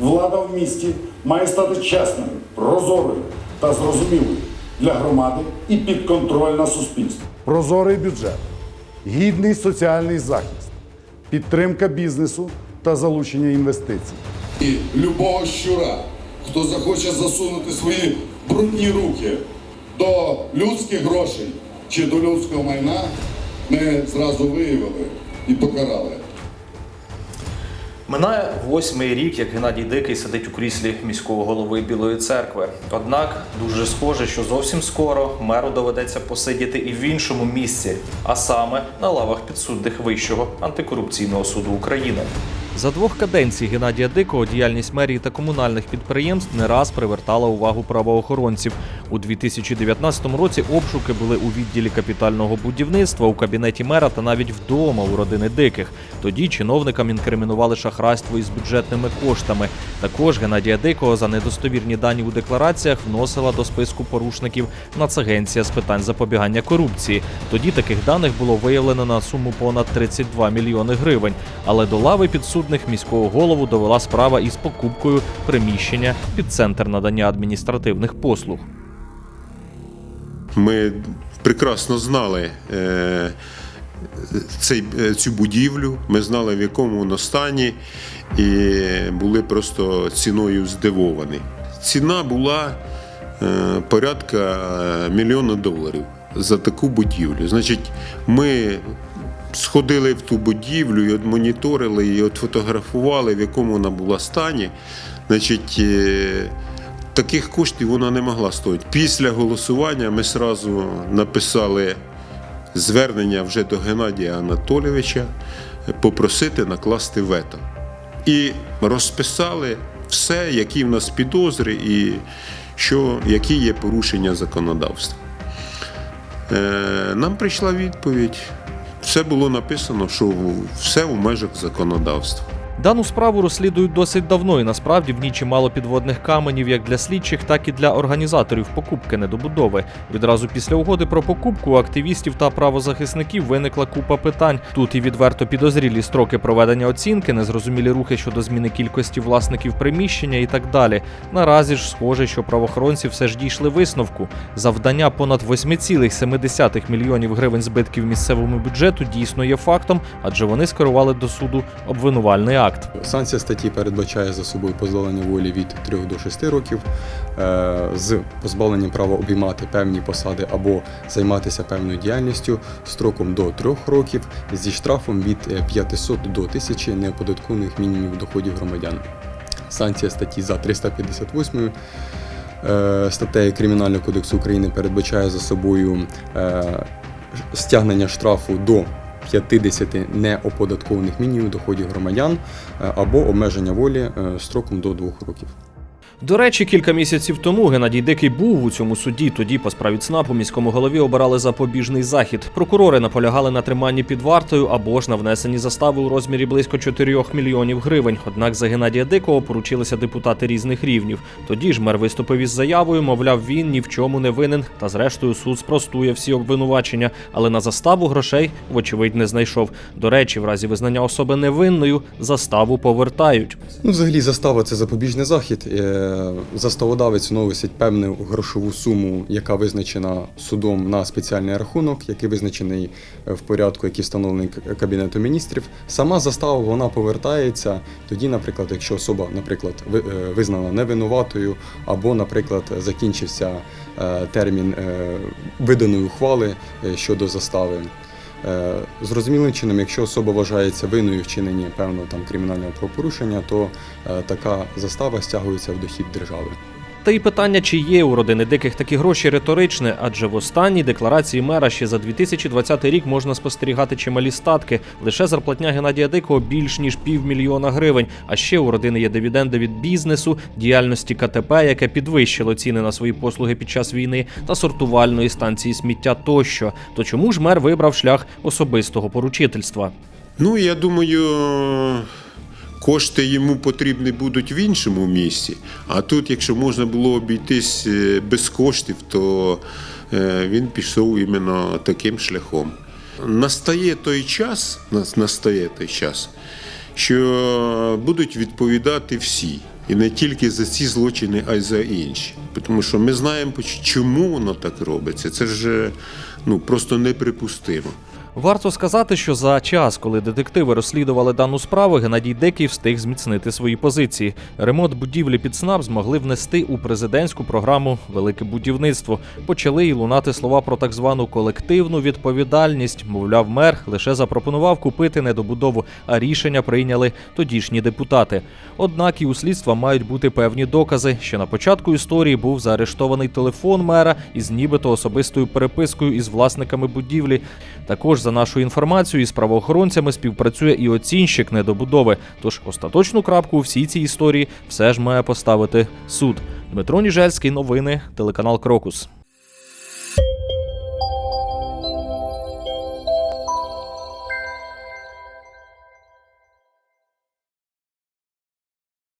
Влада в місті має стати чесною, прозорою та зрозумілою для громади і підконтрольна суспільству. Прозорий бюджет, гідний соціальний захист, підтримка бізнесу та залучення інвестицій. І любого щура, хто захоче засунути свої брудні руки до людських грошей чи до людського майна, ми зразу виявили і покарали. Минає восьмий рік, як Геннадій Дикий сидить у кріслі міського голови Білої церкви. Однак дуже схоже, що зовсім скоро меру доведеться посидіти і в іншому місці, а саме на лавах підсудних Вищого антикорупційного суду України. За двох каденцій Геннадія Дикого діяльність мерії та комунальних підприємств не раз привертала увагу правоохоронців. У 2019 році обшуки були у відділі капітального будівництва, у кабінеті мера та навіть вдома у родини диких. Тоді чиновникам інкримінували шахрайство із бюджетними коштами. Також Геннадія Дикого за недостовірні дані у деклараціях вносила до списку порушників Нацагенція з питань запобігання корупції. Тоді таких даних було виявлено на суму понад 32 мільйони гривень. Але до лави підсудних міського голову довела справа із покупкою приміщення під центр надання адміністративних послуг. Ми прекрасно знали е, цей, е, цю будівлю, ми знали, в якому воно стані, і були просто ціною здивовані. Ціна була е, порядка мільйона доларів за таку будівлю. Значить, ми сходили в ту будівлю і от моніторили, і от в якому вона була стані. Значить, е, таких коштів вона не могла стоїти. Після голосування ми одразу написали звернення вже до Геннадія Анатолійовича попросити накласти вето. І розписали все, які в нас підозри і що, які є порушення законодавства. Е, Нам прийшла відповідь. Все було написано, що все в межах законодавства. Дану справу розслідують досить давно, і насправді в ній чимало підводних каменів як для слідчих, так і для організаторів покупки недобудови. Відразу після угоди про покупку активістів та правозахисників виникла купа питань. Тут і відверто підозрілі строки проведення оцінки, незрозумілі рухи щодо зміни кількості власників приміщення і так далі. Наразі ж схоже, що правоохоронці все ж дійшли висновку. Завдання понад 8,7 мільйонів гривень збитків місцевому бюджету дійсно є фактом, адже вони скерували до суду обвинувальний акт. Санкція статті передбачає за собою позбавлення волі від 3 до 6 років е, з позбавленням права обіймати певні посади або займатися певною діяльністю строком до 3 років зі штрафом від е, 500 до 1000 неоподаткованих мінімумів доходів громадян. Санкція статті за 358 е, статтею Кримінального кодексу України передбачає за собою е, стягнення штрафу до 50 неоподаткованих мінімумів доходів громадян е, або обмеження волі е, строком до 2 років. До речі, кілька місяців тому Геннадій Дикий був у цьому суді. Тоді по справі ЦНАПу міському голові обирали запобіжний захід. Прокурори наполягали на триманні під вартою або ж на внесенні застави у розмірі близько 4 мільйонів гривень. Однак за Геннадія Дикого поручилися депутати різних рівнів. Тоді ж мер виступив із заявою, мовляв, він ні в чому не винен. Та зрештою суд спростує всі обвинувачення, але на заставу грошей, вочевидь, не знайшов. До речі, в разі визнання особи невинною заставу повертають. Ну, взагалі, застава це запобіжний захід. Заставодавець вносить певну грошову суму, яка визначена судом на спеціальний рахунок, який визначений е, в порядку, який встановлений Кабінетом міністрів. Сама застава вона повертається тоді, наприклад, якщо особа, наприклад, е, визнана невинуватою, або, наприклад, закінчився е, термін виданої ухвали щодо застави. Е, Зрозумілим чином, якщо особа вважається винною вчинення певного там кримінального правопорушення, то е, така застава стягується в дохід держави. Та й питання, чи є у родини диких такі гроші, риторичне, адже в останній декларації мера ще за 2020 рік можна спостерігати чималі статки. Лише зарплатня Геннадія Дикого більш ніж півмільйона гривень. А ще у родини є дивіденди від бізнесу, діяльності КТП, яке підвищило ціни на свої послуги під час війни, та сортувальної станції сміття тощо. То чому ж мер вибрав шлях особистого поручительства? Ну, я думаю, кошти йому потрібні будуть в іншому місці. А тут, якщо можна було обійтись е, без коштів, то е, він пішов іменно таким шляхом. Настає той час, настає той час, що будуть відповідати всі. І не тільки за ці злочини, а й за інші. Тому що ми знаємо, чому воно так робиться. Це ж ну, просто неприпустимо. Варто сказати, що за час, коли детективи розслідували дану справу, Геннадій Дикий встиг зміцнити свої позиції. Ремонт будівлі під СНАП змогли внести у президентську програму Велике будівництво. Почали й лунати слова про так звану колективну відповідальність. Мовляв, мер лише запропонував купити недобудову, а рішення прийняли тодішні депутати. Однак і у слідства мають бути певні докази, що на початку історії був заарештований телефон мера із нібито особистою перепискою із власниками будівлі. Також за нашу інформацію із правоохоронцями співпрацює і оцінщик недобудови. Тож остаточну крапку у всій цій історії все ж має поставити суд. Дмитро Ніжельський, новини, телеканал Крокус.